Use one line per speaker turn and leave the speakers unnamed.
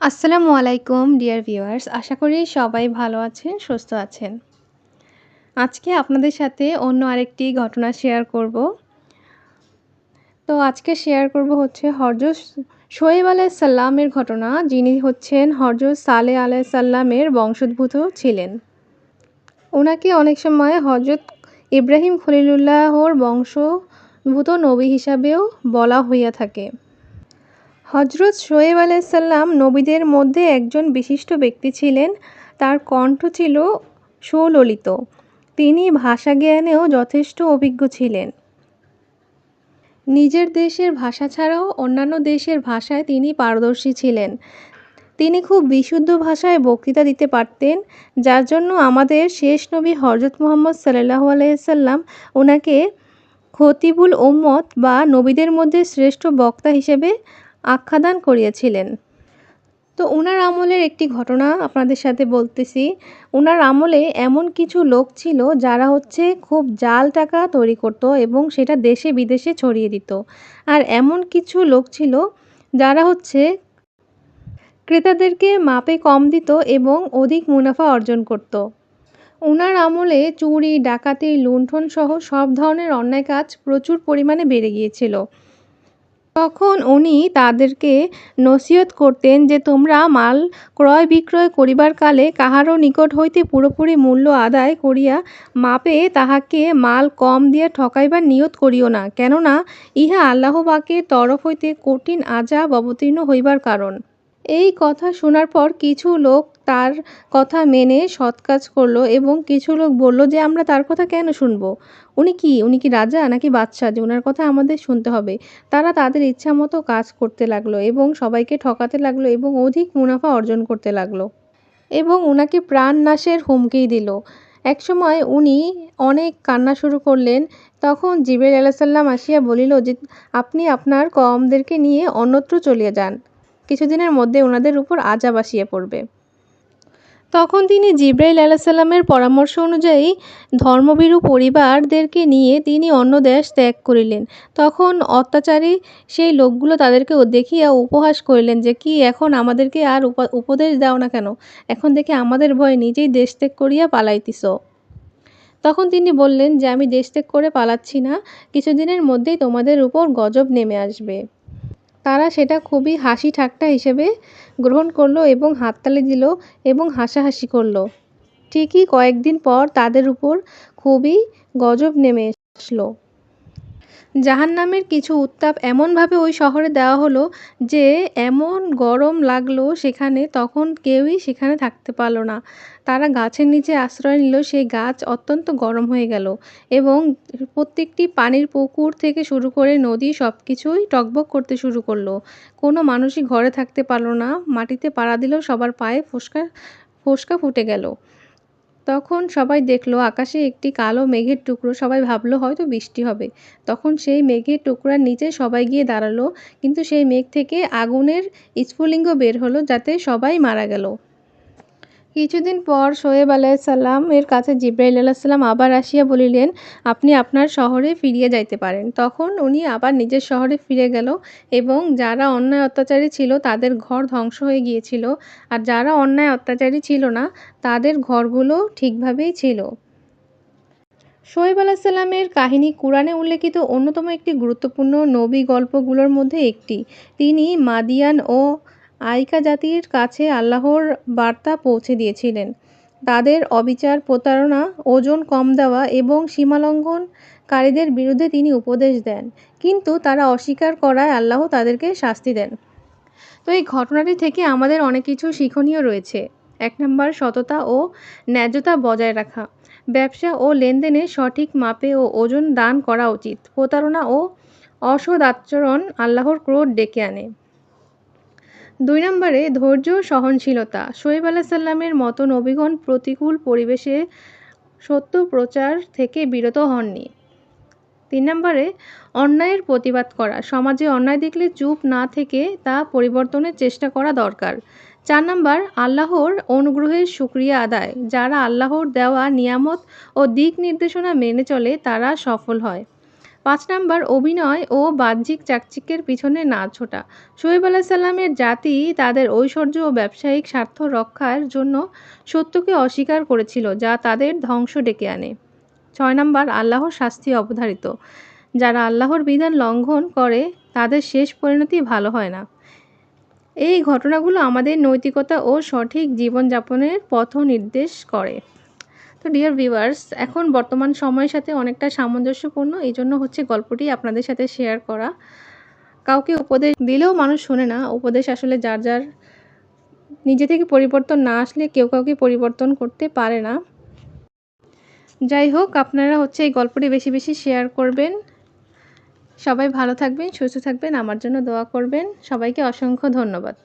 আসসালামু আলাইকুম, dear viewers. আশা করি সবাই ভালো আছেন, সুস্থ আছেন। আজকে আপনাদের সাথে অন্য আরেকটি ঘটনা শেয়ার করব। তো আজকে শেয়ার করব হচ্ছে হরজত শোয়েব সাল্লামের ঘটনা। যিনি হচ্ছেন হরজত সালে সাল্লামের বংশোদ্ভূত ছিলেন। ওনাকে অনেক সময় হজরত ইব্রাহিম খলিলুল্লাহর বংশভূত নবী হিসাবেও বলা হইয়া থাকে। হজরত শোয়েব আলাইসাল্লাম নবীদের মধ্যে একজন বিশিষ্ট ব্যক্তি ছিলেন। তার কণ্ঠ ছিল সুললিত। তিনি ভাষা জ্ঞানেও যথেষ্ট অভিজ্ঞ ছিলেন। নিজের দেশের ভাষা ছাড়াও অন্যান্য দেশের ভাষায় তিনি পারদর্শী ছিলেন। তিনি খুব বিশুদ্ধ ভাষায় বক্তৃতা দিতে পারতেন, যার জন্য আমাদের শেষ নবী হজরত মোহাম্মদ সাল্লাহ আলাইসাল্লাম ওনাকে খতিবুল উম্মত বা নবীদের মধ্যে শ্রেষ্ঠ বক্তা হিসেবে আখ্যাদান করিয়াছিলেন। তো ওনার আমলের একটি ঘটনা আপনাদের সাথে বলতেছি। ওনার আমলে এমন কিছু লোক ছিল যারা হচ্ছে খুব জাল টাকা তৈরি করত এবং সেটা দেশে বিদেশে ছড়িয়ে দিত। আর এমন কিছু লোক ছিল যারা হচ্ছে ক্রেতাদেরকে মাপে কম দিত এবং অধিক মুনাফা অর্জন করত। ওনার আমলে চুরি, ডাকাতি লুণ্ঠন সহ সব ধরনের অন্যায় কাজ প্রচুর পরিমাণে বেড়ে গিয়েছিল। তখন উনি তাদেরকে নসিহত করতেন যে তোমরা মাল ক্রয় বিক্রয় করিবার কালে কাহারও নিকট হইতে পুরোপুরি মূল্য আদায় করিয়া মাপে তাহাকে মাল কম দিয়া ঠকাইবার নিয়ত করিও না। কেননা, ইহা আল্লাহবাকের তরফ হইতে কঠিন আজাব অবতীর্ণ হইবার কারণ। এই কথা শোনার পর কিছু লোক তার কথা মেনে সৎ কাজ করল এবং কিছু লোক বলল যে, আমরা তার কথা কেন শুনব? উনি কি? উনি কি রাজা নাকি বাদশাহ যে ওনার কথা আমাদের শুনতে হবে। তারা তাদের ইচ্ছা মতো কাজ করতে লাগল এবং সবাইকে ঠকাতে লাগল এবং অধিক মুনাফা অর্জন করতে লাগল এবং ওনাকে প্রাণ নাশের হুমকি দিল। একসময় উনি অনেক কান্না শুরু করলেন। তখন জিবের আলাহিসাল্লাম আসিয়া বলিল যে, আপনি আপনার কমদেরকে নিয়ে অন্যত্র চলিয়ে যান। কিছুদিনের মধ্যে ওনাদের উপর আজাব আসিয়া পড়বে। তখন তিনি জিব্রাইল আলাহিসাল্লামের পরামর্শ অনুযায়ী ধর্মভীরু পরিবারদেরকে নিয়ে তিনি অন্য দেশ ত্যাগ করিলেন। তখন অত্যাচারী সেই লোকগুলো তাদেরকে দেখিয়া উপহাস করিলেন যে, কি, এখন আমাদেরকে আর উপদেশ দাও না কেন? এখন দেখে আমাদের ভয়ে নিজেই দেশ ত্যাগ করিয়া পালাইতিস। তখন তিনি বললেন যে, আমি দেশ ত্যাগ করে পালাচ্ছি না। কিছুদিনের মধ্যেই তোমাদের উপর গজব নেমে আসবে। তারা সেটা খুবই হাসি ঠাট্টা হিসেবে গ্রহণ করল এবং হাততালি দিল এবং হাসাহাসি করল। ঠিকই কয়েকদিন পর তাদের উপর খুবই গজব নেমে আসলো। জাহান নামের কিছু উত্তাপ এমনভাবে ওই শহরে দেওয়া হলো যে, এমন গরম লাগল সেখানে তখন কেউই সেখানে থাকতে পারল না। তারা গাছের নিচে আশ্রয় নিল, সেই গাছ অত্যন্ত গরম হয়ে গেল এবং প্রত্যেকটি পানির পুকুর থেকে শুরু করে নদী সব কিছুই টকবক করতে শুরু করল। কোনো মানুষই ঘরে থাকতে পারল না, মাটিতে পাড়া দিলেও সবার পায়ে ফোসকা ফোসকা ফুটে গেল। তখন সবাই দেখল, আকাশে একটি কালো মেঘের টুকরো, সবাই ভাবলো, হয়তো বৃষ্টি হবে। তখন সেই মেঘের টুকরার নিচে সবাই গিয়ে দাঁড়াল, কিন্তু সেই মেঘ থেকে আগুনের স্ফুলিঙ্গ বের হলো, যাতে সবাই মারা গেল। কিছুদিন পর শোয়েব এর কাছে জিব্রাইল আলাহিসাল্লাম আবার আসিয়া বলিলেন, আপনি আপনার শহরে ফিরিয়া যাইতে পারেন। তখন উনি আবার নিজের শহরে ফিরে গেল এবং যারা অন্যায় অত্যাচারী ছিল তাদের ঘর ধ্বংস হয়ে গিয়েছিল আর যারা অন্যায় অত্যাচারী ছিল না, তাদের ঘরগুলো ঠিকভাবেই ছিল। শোয়েব আলাহিসাল্লামের কাহিনী কোরআনে উল্লেখিত অন্যতম একটি গুরুত্বপূর্ণ নবী গল্পগুলোর মধ্যে একটি। তিনি মাদিয়ান ও আইকা জাতির কাছে আল্লাহর বার্তা পৌঁছে দিয়েছিলেন। তাদের অবিচার, প্রতারণা, ওজন কম দেওয়া এবং সীমালঙ্ঘনকারীদের বিরুদ্ধে তিনি উপদেশ দেন। কিন্তু তারা অস্বীকার করায় আল্লাহ তাদেরকে শাস্তি দেন। তো এই ঘটনাটি থেকে আমাদের অনেক কিছু শিক্ষণীয় রয়েছে। এক নম্বর, সততা ও ন্যায্যতা বজায় রাখা। ব্যবসা ও লেনদেনে সঠিক মাপে ও ওজন দান করা উচিত। প্রতারণা ও অসৎ আচরণ আল্লাহর ক্রোধ ডেকে আনে। দুই নম্বরে, ধৈর্য সহনশীলতা। শোয়েব আলাহিসাল্লামের মতো নবীগণ প্রতিকূল পরিবেশে সত্য প্রচার থেকে বিরত হননি। তিন নম্বরে, অন্যায়ের প্রতিবাদ করা। সমাজে অন্যায় দেখলে চুপ না থেকে তা পরিবর্তনের চেষ্টা করা দরকার। চার নম্বর, আল্লাহর অনুগ্রহের সুক্রিয়া আদায়। যারা আল্লাহর দেওয়া নিয়ামত ও দিক নির্দেশনা মেনে চলে, তারা সফল হয়। পাঁচ নাম্বার, অভিনয় ও বাহ্যিক চাকচিক্যের পিছনে না ছোটা। শোয়েব আলাইসাল্লামের জাতি তাদের ঐশ্বর্য ও ব্যবসায়িক স্বার্থ রক্ষার জন্য সত্যকে অস্বীকার করেছিল, যা তাদের ধ্বংস ডেকে আনে। ছয় নাম্বার, আল্লাহর শাস্তি অবধারিত। যারা আল্লাহর বিধান লঙ্ঘন করে, তাদের শেষ পরিণতি ভালো হয় না। এই ঘটনাগুলো আমাদের নৈতিকতা ও সঠিক জীবনযাপনের পথ নির্দেশ করে। তো ডিয়ার ভিউয়ার্স এখন বর্তমান সময়ের সাথে অনেকটা সামঞ্জস্যপূর্ণ। এই জন্য হচ্ছে গল্পটি আপনাদের সাথে শেয়ার করা। কাউকে উপদেশ দিলেও মানুষ শোনে না। উপদেশ আসলে যার যার নিজে থেকে পরিবর্তন না আসলে কেউ কাউকে পরিবর্তন করতে পারে না। যাই হোক, আপনারা হচ্ছে এই গল্পটি বেশি বেশি শেয়ার করবেন। সবাই ভালো থাকবেন, সুস্থ থাকবেন, আমার জন্য দোয়া করবেন। সবাইকে অসংখ্য ধন্যবাদ।